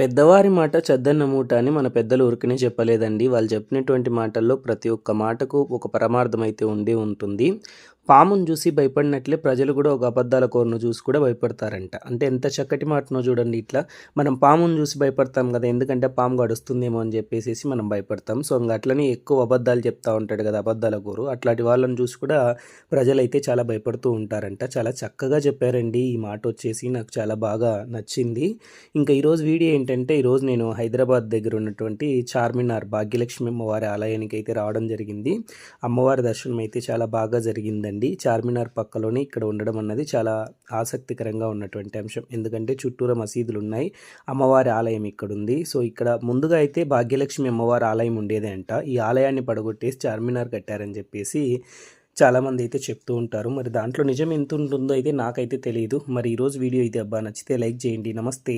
పెద్దవారి మాట చెద్దన్న మూట అని మన పెద్దలు ఉరికినే చెప్పలేదండి. వాళ్ళు చెప్పినటువంటి మాటల్లో ప్రతి ఒక్క మాటకు ఒక పరమార్థం అయితే ఉండి ఉంటుంది. పామును చూసి భయపడినట్లే ప్రజలు కూడా ఒక అబద్ధాల కోరను చూసి కూడా భయపడతారంట. అంటే ఎంత చక్కటి మాటనో చూడండి ఇట్లా. మనం పామును చూసి భయపడతాం కదా ఎందుకంటే పాము గడుస్తుందేమో అని చెప్పేసి మనం భయపడతాం. సో ఇంకా అట్లనే ఎక్కువ అబద్ధాలు చెప్తా ఉంటాడు కదా అబద్ధాల కోరు. అట్లాంటి వాళ్ళని చూసి కూడా ప్రజలైతే చాలా భయపడుతూ ఉంటారంట. చాలా చక్కగా చెప్పారండి. ఈ మాట వచ్చేసి నాకు చాలా బాగా నచ్చింది. ఇంకా ఈరోజు వీడియో ఏంటంటే ఈరోజు నేను హైదరాబాద్ దగ్గర ఉన్నటువంటి చార్మినార్ భాగ్యలక్ష్మి అమ్మవారి ఆలయానికి అయితే రావడం జరిగింది. అమ్మవారి దర్శనం అయితే చాలా బాగా జరిగిందండి. చార్మినార్ పక్కలోనే ఇక్కడ ఉండడం అన్నది చాలా ఆసక్తికరంగా ఉన్నటువంటి అంశం. ఎందుకంటే చుట్టూరా మసీదులు ఉన్నాయి అమ్మవారి ఆలయం ఇక్కడ ఉంది సో ఇక్కడ ముందుగా అయితే భాగ్యలక్ష్మి అమ్మవారి ఆలయం ఉండేదే అంట. ఈ ఆలయాన్ని పడగొట్టేసి చార్మినార్ కట్టారని చెప్పేసి చాలామంది అయితే చెప్తూ ఉంటారు. మరి దాంట్లో నిజం ఎంత ఉంటుందో అయితే నాకైతే తెలియదు మరి ఈరోజు వీడియో అయితే అబ్బా. నచ్చితే లైక్ చేయండి. నమస్తే.